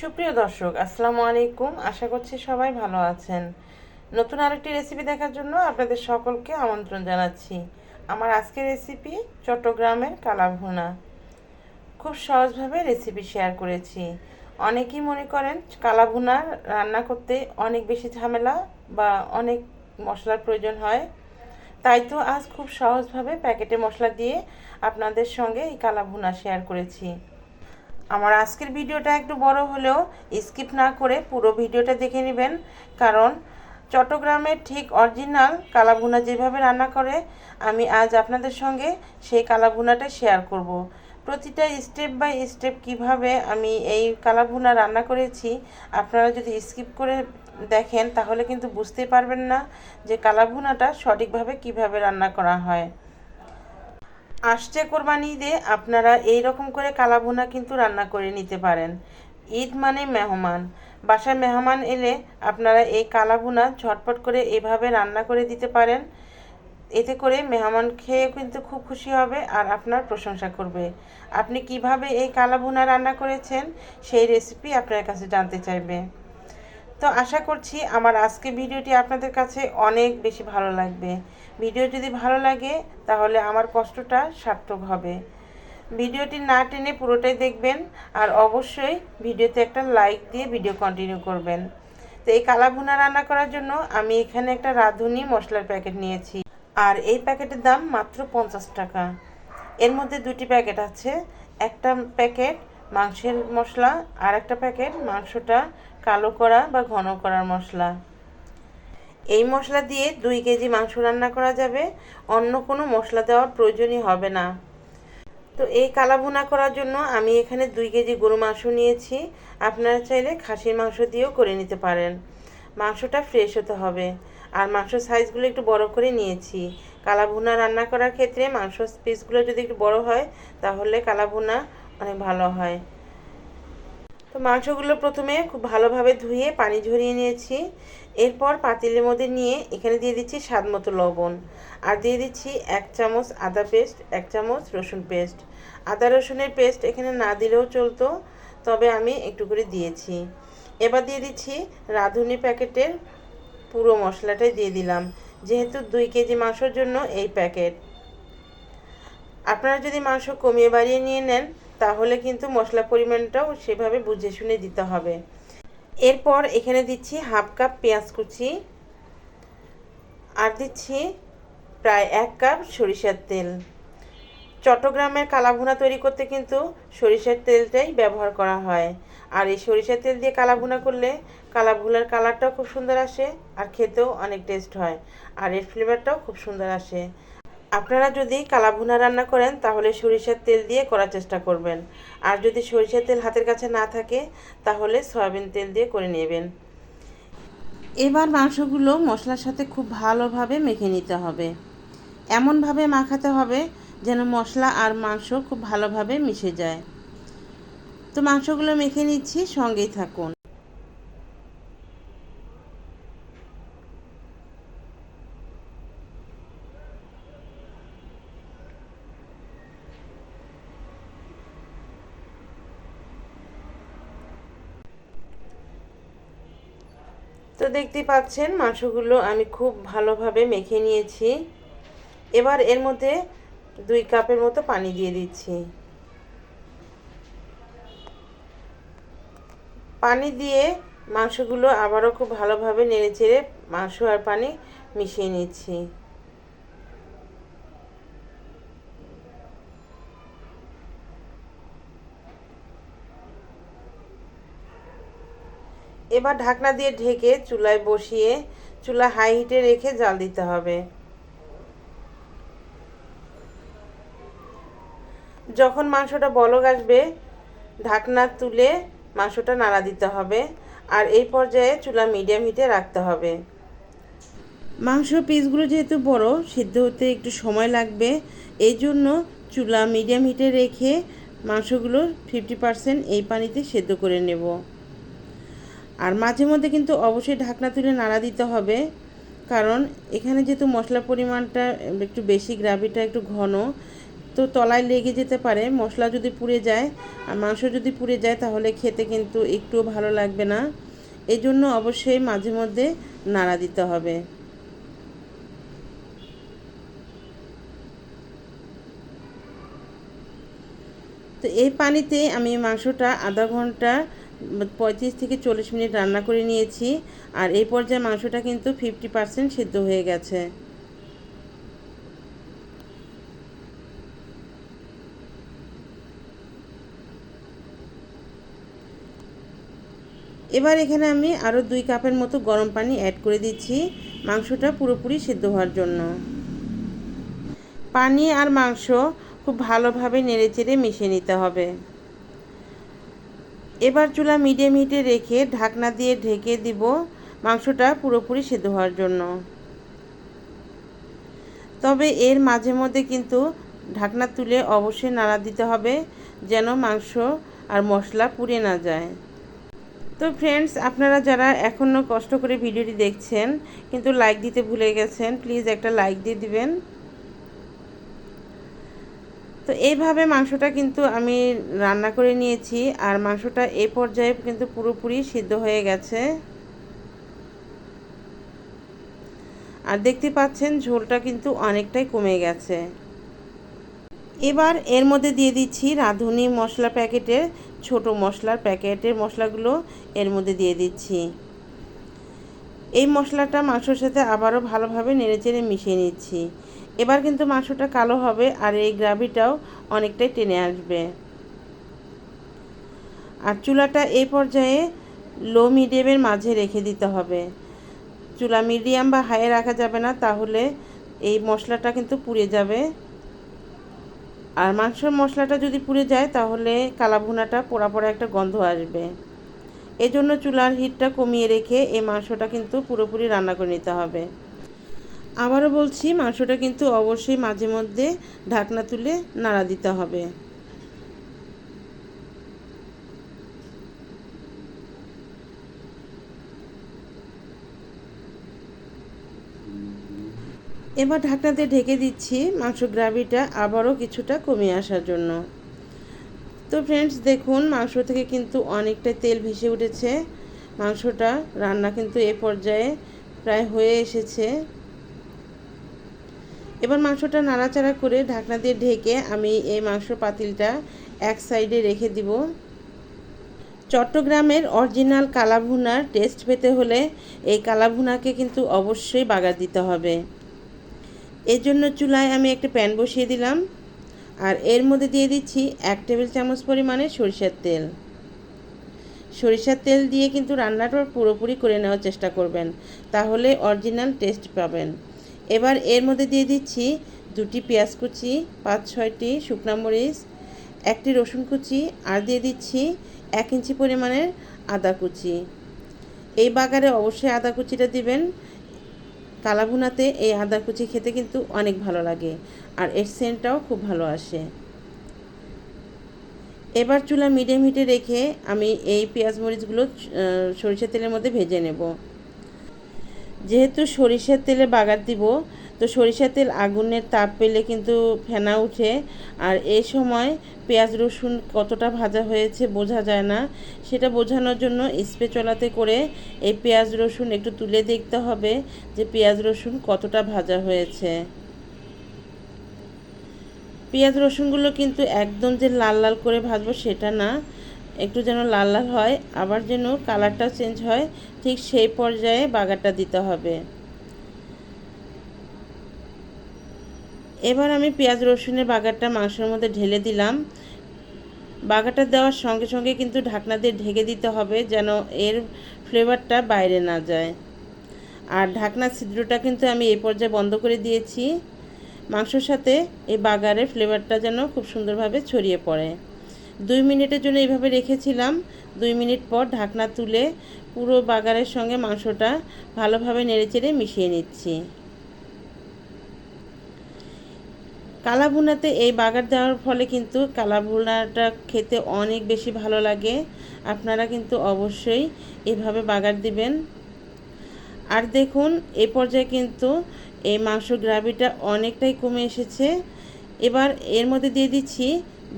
সুপ্রিয় দর্শক, আসসালামু আলাইকুম। আশা করছি সবাই ভালো আছেন। নতুন আরেকটি রেসিপি দেখার জন্য আপনাদের সকলকে আমন্ত্রণ জানাচ্ছি। আমার আজকের রেসিপি চট্টগ্রামের কালাভুনা। খুব সহজভাবে রেসিপি শেয়ার করেছি। অনেকেই মনে করেন কালাভুনা রান্না করতে অনেক বেশি ঝামেলা বা অনেক মশলার প্রয়োজন হয়। তাই তো আজ খুব সহজভাবে প্যাকেটে মশলা দিয়ে আপনাদের সঙ্গে এই কালাভুনা শেয়ার করেছি। আমার আজকের ভিডিওটা একটু বড় হলেও স্কিপ না করে পুরো ভিডিওটা দেখে নেবেন কারণ চট্টগ্রামের ঠিক অরিজিনাল কালাভুনা যেভাবে রান্না করে, আমি আজ আপনাদের সঙ্গে সেই কালাভুনাটা শেয়ার করব। প্রতিটা স্টেপ বাই স্টেপ কীভাবে আমি এই কালাভুনা রান্না করেছি, আপনারা যদি স্কিপ করে দেখেন, তাহলে কিন্তু বুঝতে পারবেন না যে কালাভুনাটা সঠিকভাবে কীভাবে রান্না করা হয় আসছে কোরবানি ঈদে আপনারা এই রকম করে কালাভুনা কিন্তু রান্না করে নিতে পারেন। ঈদ মানে মেহমান। বাসায় মেহমান এলে আপনারা এই কালাভুনা ঝটপট করে এভাবে রান্না করে দিতে পারেন। এতে করে মেহমান খেয়ে কিন্তু খুব খুশি হবে আর আপনার প্রশংসা করবে। আপনি কীভাবে এই কালাভুনা রান্না করেছেন সেই রেসিপি আপনার কাছে জানতে চাইবে। তো আশা করছি আমার আজকে ভিডিওটি আপনাদের কাছে অনেক বেশি ভালো লাগবে। ভিডিও যদি ভালো লাগে, তাহলে আমার কষ্টটা সার্থক হবে। ভিডিওটি না টেনে পুরোটাই দেখবেন, আর অবশ্যই ভিডিওতে একটা লাইক দিয়ে ভিডিও কন্টিনিউ করবেন। তো এই কালা ভুনা রান্না করার জন্য আমি এখানে একটা রাঁধুনি মশলার প্যাকেট নিয়েছি, আর এই প্যাকেটের দাম মাত্র পঞ্চাশ টাকা। এর মধ্যে দুটি প্যাকেট আছে, একটা প্যাকেট মাংসের মশলা, আর একটা প্যাকেট মাংসটা কালো করা বা ঘন করার মশলা। এই মশলা দিয়ে দুই কেজি মাংস রান্না করা যাবে। অন্য কোনো মশলা দেওয়ার প্রয়োজনই হবে না। তো এই কালাভুনা করার জন্য আমি এখানে দুই কেজি গরু মাংস নিয়েছি। আপনারা চাইলে খাসির মাংস দিয়েও করে নিতে পারেন। মাংসটা ফ্রেশ হতে হবে। আর মাংস সাইজগুলো একটু বড় করে নিয়েছি। কালাভুনা রান্না করার ক্ষেত্রে মাংস পিসগুলো যদি একটু বড় হয়, তাহলে কালাভুনা অনেক ভালো হয়। তো মাংসগুলো প্রথমে খুব ভালোভাবে ধুয়ে পানি ঝরিয়ে নিয়েছি। এরপর পাতিলের মধ্যে নিয়ে এখানে দিয়ে দিচ্ছি স্বাদ মতো লবণ। আর দিয়ে দিচ্ছি এক চামচ আদা পেস্ট, এক চামচ রসুন পেস্ট। আদা রসুনের পেস্ট এখানে না দিলেও চলতো, তবে আমি একটু করে দিয়েছি। এবার দিয়ে দিচ্ছি রাঁধুনি প্যাকেটের পুরো মশলাটাই দিয়ে দিলাম, যেহেতু দুই কেজি মাংসর জন্য এই প্যাকেট। আপনারা যদি মাংস কমিয়ে বাড়িয়ে নিয়ে নেন তাহলে কিন্তু মশলা পরিমাণটাও সেভাবে বুঝে শুনে দিতে হবে। এরপর এখানে দিচ্ছি হাফ কাপ পেঁয়াজ কুচি। আর দিচ্ছি প্রায় এক কাপ সরিষার তেল। চট্টগ্রামের কালাভুনা তৈরি করতে কিন্তু সরিষার তেলটাই ব্যবহার করা হয়। আর এই সরিষার তেল দিয়ে কালাভুনা করলে কালাভুনার কালারটাও খুব সুন্দর আসে আর খেতেও অনেক টেস্ট হয়। আর এর ফ্লেভারটাও খুব সুন্দর আসে। আপনারা যদি কালাভুনা রান্না করেন, তাহলে সরিষার তেল দিয়ে করার চেষ্টা করবেন। আর যদি সরিষার তেল হাতের কাছে না থাকে, তাহলে সয়াবিন তেল দিয়ে করে নেবেন। এবার মাংসগুলো মশলার সাথে খুব ভালোভাবে মেখে নিতে হবে। এমনভাবে মাখাতে হবে যেন মশলা আর মাংস খুব ভালোভাবে মিশে যায়। তো মাংসগুলো মেখে নিচ্ছি, সঙ্গেই থাকুন। তো দেখতেই পাচ্ছেন মাংসগুলো আমি খুব ভালোভাবে মেখে নিয়েছি। এবার এর মধ্যে দুই কাপের মতো পানি দিয়ে দিচ্ছি। পানি দিয়ে মাংসগুলো আবারও খুব ভালোভাবে নেড়ে চেড়ে মাংস আর পানি মিশিয়ে নিচ্ছি। এবার ঢাকনা দিয়ে ঢেকে চুলায় বসিয়ে চুলা হাই হিটে রেখে জাল দিতে হবে। যখন মাংসটা বলক আসবে, ঢাকনা তুলে মাংসটা নাড়া দিতে হবে আর এই পর্যায়ে চুলা মিডিয়াম হিটে রাখতে হবে। মাংস পিসগুলো যেহেতু বড়, সিদ্ধ হতে একটু সময় লাগবে। এই জন্য চুলা মিডিয়াম হিটে রেখে মাংসগুলো ফিফটি পারসেন্ট এই পানিতে সেদ্ধ করে নেব। আর মাঝে মধ্যে কিন্তু অবশ্যই ঢাকনা তুলে নাড়া দিতে হবে। কারণ এখানে যেহেতু মশলার পরিমাণটা একটু বেশি, গ্রাভিটা একটু ঘন, তো তলায় লেগে যেতে পারে। মশলা যদি পুড়ে যায় আর মাংস যদি পুড়ে যায় তাহলে খেতে কিন্তু একটুও ভালো লাগবে না। এই জন্য অবশ্যই মাঝে মধ্যে নাড়া দিতে হবে। তো এই পানিতে আমি মাংসটা আধা ঘণ্টা পঁয়ত্রিশ থেকে চল্লিশ মিনিট রান্না করে নিয়েছি। আর এই পর্যায়ে মাংসটা কিন্তু ফিফটি পারসেন্ট সিদ্ধ হয়ে গেছে। এবার এখানে আমি আরও দুই কাপের মতো গরম পানি অ্যাড করে দিচ্ছি। মাংসটা পুরোপুরি সিদ্ধ হওয়ার জন্য। পানি আর মাংস খুব ভালোভাবে নেড়েচেড়ে মিশিয়ে নিতে হবে। এবার চুলা মিডিয়াম হিটে রেখে ঢাকনা দিয়ে ঢেকে দিব মাংসটা পুরোপুরি সিদ্ধ হওয়ার জন্য। তবে এর মাঝে মধ্যে কিন্তু ঢাকনা তুলে অবশ্যই নাড়া দিতে হবে যেন মাংস আর মশলা পুড়ে না যায়। তো ফ্রেন্ডস আপনারা যারা এখনও কষ্ট করে ভিডিওটি দেখছেন, কিন্তু লাইক দিতে ভুলে গেছেন প্লিজ একটা লাইক দিয়ে দিবেন। তো এইভাবে মাংসটা কিন্তু আমি রান্না করে নিয়েছি। আর মাংসটা এ পর্যায়ে কিন্তু পুরোপুরি সিদ্ধ হয়ে গেছে। আর দেখতে পাচ্ছেন, ঝোলটা কিন্তু অনেকটাই কমে গেছে। এবার এর মধ্যে দিয়ে দিচ্ছি রাঁধুনি মশলা প্যাকেটের ছোট মশলার প্যাকেটের মশলাগুলো এর মধ্যে দিয়ে দিচ্ছি। এই মশলাটা মাংসর সাথে আবারও ভালোভাবে নেড়েচেড়ে মিশিয়ে নিচ্ছি। এবার কিন্তু মাংসটা কালো হবে আর এই গ্রাভিটাও অনেকটাই টেনে আসবে। আর চুলাটা এই পর্যায়ে লো মিডিয়ামের মাঝে রেখে দিতে হবে। চুলা মিডিয়াম বা হাইয়ে রাখা যাবে না, তাহলে এই মশলাটা কিন্তু পুড়ে যাবে। আর মাংসের মশলাটা যদি পুড়ে যায়, তাহলে কালাভুনাটা পোড়া পোড়া একটা গন্ধ আসবে। এই জন্য চুলার হিটটা কমিয়ে রেখে এই মাংসটা কিন্তু পুরোপুরি রান্না করে নিতে হবে। আবারও বলছি, মাংসটা কিন্তু অবশ্যই মাঝে মধ্যে ঢাকনা তুলে নাড়া দিতে হবে। এবার ঢাকনাতে ঢেকে দিচ্ছি মাংস গ্রাভিটা আবারও কিছুটা কমিয়ে আসার জন্য। তো ফ্রেন্ডস দেখুন, মাংস থেকে কিন্তু অনেকটা তেল ভেসে উঠেছে। মাংসটা রান্না কিন্তু এ পর্যায়ে প্রায় হয়ে এসেছে। এবার মাংসটা নাড়াচাড়া করে ঢাকনা দিয়ে ঢেকে আমি এই মাংস পাতিলটা এক সাইডে রেখে দিব। চট্টগ্রামের অরিজিনাল কালাভুনার টেস্ট পেতে হলে এই কালাভুনাকে কিন্তু অবশ্যই বাগার দিতে হবে। এর জন্য চুলায় আমি একটা প্যান বসিয়ে দিলাম আর এর মধ্যে দিয়ে দিচ্ছি এক টেবিল চামচ পরিমাণে সরিষার তেল। সরিষার তেল দিয়ে কিন্তু রান্নাটা পুরোপুরি করে নেওয়ার চেষ্টা করবেন, তাহলে অরিজিনাল টেস্ট পাবেন। এবার এর মধ্যে দিয়ে দিচ্ছি দুটি পেঁয়াজ কুচি, পাঁচ, ছয়টি শুকনা মরিচ, একটি রসুন কুচি আর দিয়ে দিচ্ছি এক ইঞ্চি পরিমাণের আদা কুচি। এই বাগারে অবশ্যই আদা কুচিটা দিবেন। কালাভুনাতে এই আদা কুচি খেতে কিন্তু অনেক ভালো লাগে আর এর সেন্টটাও খুব ভালো আসে। এবার চুলা মিডিয়াম হিটে রেখে আমি এই পেঁয়াজ মরিচগুলো সরিষার তেলের মধ্যে ভেজে নেব। যেহেতু সরিষার তেলে বাগার দিব, তো সরিষার তেল আগুনের তাপ পেলে কিন্তু ফেনা উঠে। আর এই সময় পেঁয়াজ রসুন কতটা ভাজা হয়েছে বোঝা যায় না। সেটা বোঝানোর জন্য স্প্রে চলাতে করে এই পেঁয়াজ রসুন একটু তুলে দেখতে হবে যে পেঁয়াজ রসুন কতটা ভাজা হয়েছে। পেঁয়াজ রসুনগুলো কিন্তু একদম যে লাল লাল করে ভাজবো সেটা না। একটু যেন লাল লাল হয়, আবার যেন কালারটা চেঞ্জ হয়, ঠিক সেই পর্যায়ে বাগারটা দিতে হবে। এবার আমি পেঁয়াজ রসুনের বাগারটা মাংসের মধ্যে ঢেলে দিলাম। বাগারটা দেওয়ার সঙ্গে সঙ্গে কিন্তু ঢাকনা দিয়ে ঢেকে দিতে হবে যেন এর ফ্লেভারটা বাইরে না যায়। আর ঢাকনা ছিদ্রটা কিন্তু আমি এই পর্যায়ে বন্ধ করে দিয়েছি। মাংসর সাথে এই বাগারের ফ্লেভারটা যেন খুব সুন্দরভাবে ছড়িয়ে পড়ে। দুই মিনিটের জন্য এইভাবে রেখেছিলাম। দুই মিনিট পর ঢাকনা তুলে পুরো বাগারের সঙ্গে মাংসটা ভালোভাবে নেড়েচেড়ে মিশিয়ে নিচ্ছি। কালা ভুনাতে এই বাগার দেওয়ার ফলে কিন্তু কালাভুনাটা খেতে অনেক বেশি ভালো লাগে। আপনারা কিন্তু অবশ্যই এভাবে বাগার দিবেন। আর দেখুন, এ পর্যায়ে কিন্তু এই মাংস গ্রাভিটা অনেকটাই কমে এসেছে। এবার এর মধ্যে দিয়ে দিচ্ছি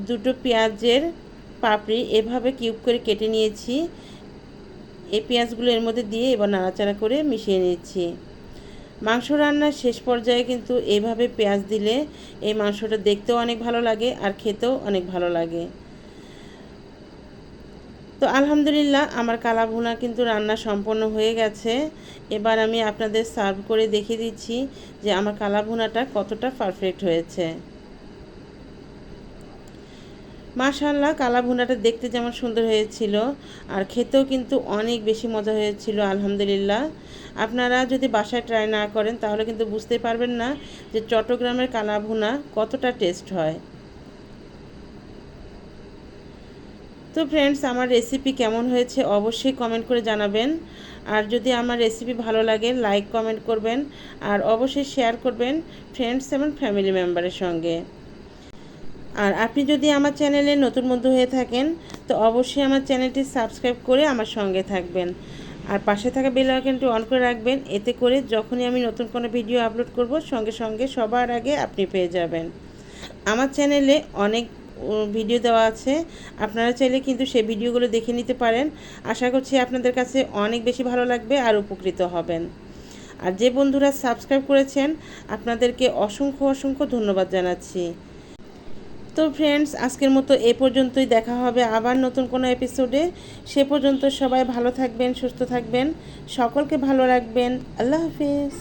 দুটো পেঁয়াজের পাপড়ি। এভাবে কিউব করে কেটে নিয়েছি। এই পেঁয়াজগুলো এর মধ্যে দিয়ে এবার নাড়াচাড়া করে মিশিয়ে নিচ্ছি। মাংস রান্নার শেষ পর্যায়ে কিন্তু এইভাবে পেঁয়াজ দিলে এই মাংসটা দেখতেও অনেক ভালো লাগে আর খেতেও অনেক ভালো লাগে। তো আলহামদুলিল্লাহ, আমার কালা ভুনা কিন্তু রান্না সম্পন্ন হয়ে গেছে। এবার আমি আপনাদের সার্ভ করে দেখিয়ে দিচ্ছি যে আমার কালা ভুনাটা কতটা পারফেক্ট হয়েছে। মাশাল্লাহ কালা ভুনাটা দেখতে যেমন সুন্দর হয়েছিল আর খেতেও কিন্তু অনেক বেশি মজা হয়েছিল, আলহামদুলিল্লাহ। আপনারা যদি বাসায় ট্রাই না করেন, তাহলে কিন্তু বুঝতে পারবেন না যে চট্টগ্রামের কালা ভুনা কতটা টেস্ট হয়। তো ফ্রেন্ডস আমার রেসিপি কেমন হয়েছে অবশ্যই কমেন্ট করে জানাবেন। আর যদি আমার রেসিপি ভালো লাগে লাইক কমেন্ট করবেন। আর অবশ্যই শেয়ার করবেন ফ্রেন্ডস এবং ফ্যামিলি মেম্বারের সঙ্গে। আর আপনি যদি আমার চ্যানেলে নতুন বন্ধু হয়ে থাকেন, তো অবশ্যই আমার চ্যানেলটি সাবস্ক্রাইব করে আমার সঙ্গে থাকবেন। আর পাশে থাকা বেল আইকনটি অন করে রাখবেন, এতে করে যখনই আমি নতুন কোনো ভিডিও আপলোড করব, সঙ্গে সঙ্গে সবার আগে আপনি পেয়ে যাবেন। আমার চ্যানেলে অনেক ভিডিও দেওয়া আছে। আপনারা চাইলে কিন্তু সেই ভিডিওগুলো দেখে নিতে পারেন। আশা করছি আপনাদের কাছে অনেক বেশি ভালো লাগবে আর উপকৃত হবেন। আর যে বন্ধুরা সাবস্ক্রাইব করেছেন, আপনাদেরকে অসংখ্য অসংখ্য ধন্যবাদ জানাচ্ছি। তো ফ্রেন্ডস আজকের মতো এ পর্যন্তই দেখা হবে আবার নতুন কোনো এপিসোডে সে পর্যন্ত সবাই ভালো থাকবেন, সুস্থ থাকবেন। সকলকে ভালো রাখবেন। আল্লাহ হাফিজ।